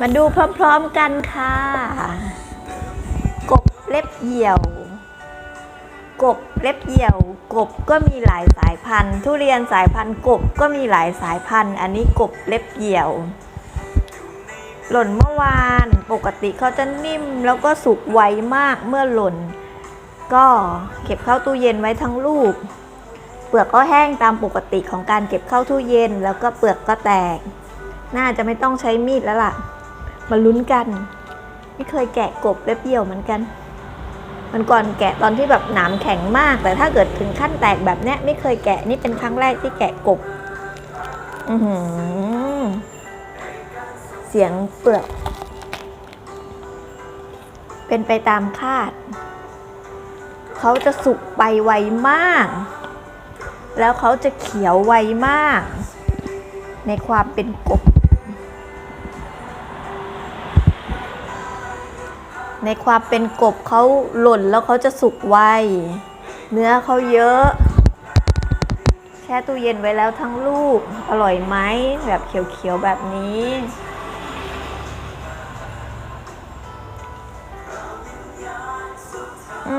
มาดูพร้อมๆกันค่ะ กบเล็บเหี่ยว กบเล็บเหี่ยว กบก็มีหลายสายพันธุ์ ทุเรียนสายพันธุ์กบก็มีหลายสายพันธุ์ อันนี้กบเล็บเหี่ยว หล่นเมื่อวานปกติเขาจะนิ่มแล้วก็สุกไวมากเมื่อหล่น ก็เก็บเข้าตู้เย็นไว้ทั้งลูก เปลือกก็แห้งตามปกติของการเก็บเข้าตู้เย็น แล้วก็เปลือกก็แตก น่าจะไม่ต้องใช้มีดแล้วล่ะ มาลุ้นกันไม่เคยแกะกบเล็บเหี่ยวเหมือนกัน มันก่อนแกะตอนที่แบบหนามแข็งมาก แต่ถ้าเกิดถึงขั้นแตกแบบเนี้ยไม่เคยแกะนี่เป็นครั้งแรกที่แกะกบ อือหือ เสียงเปลือก เป็นไปตามคาด เขาจะสุกไปไวมาก แล้วเขาจะเขียวไวมาก ในความเป็นกบ ในความเป็นกบเขาหล่นแล้วเขาจะสุกไว เนื้อเขาเยอะ แช่ตู้เย็นไว้แล้วทั้งลูก อร่อยไหมแบบเขียวๆแบบนี้อื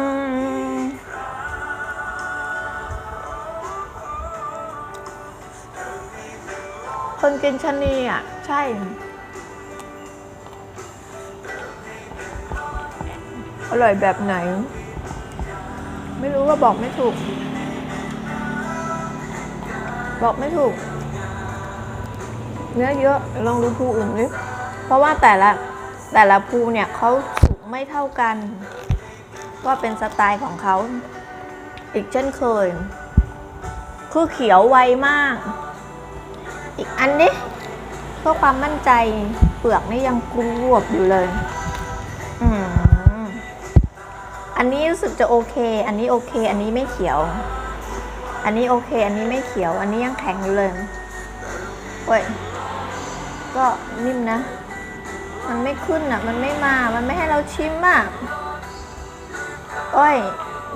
มคนกินชะนีอะ ใช่ อร่อยแบบไหน ไม่รู้ว่าบอกไม่ถูก บอกไม่ถูก เนื้อเยอะลองดูภูอื่นดิเพราะว่าแต่ละแต่ละภูเนี่ยเขาสุกไม่เท่ากัน ก็เป็นสไตล์ของเขา อีกเช่นเคย คือเขียวไวมาก อีกอันนี้เพื่อความมั่นใจเปลือกนี่ยังกรุบอยู่เลย อันนี้รู้สึกจะโอเค อันนี้โอเค อันนี้ไม่เขียว อันนี้โอเค อันนี้ไม่เขียว อันนี้ยังแข็งอยู่เลยโอ้ย ก็นิ่มนะ มันไม่ขึ้นอะ มันไม่มา มันไม่ให้เราชิมอะโอ้ย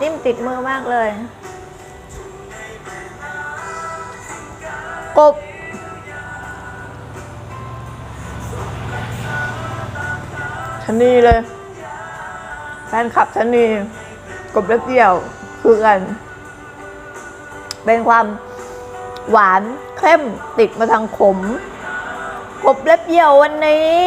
นิ่มติดมือมากเลยกบชนีเลย แฟนคลับชะนีกบเล็บเดี่ยวคือกัน เป็นความหวานเข้มติดมาทางขม กบเล็บเดี่ยววันนี้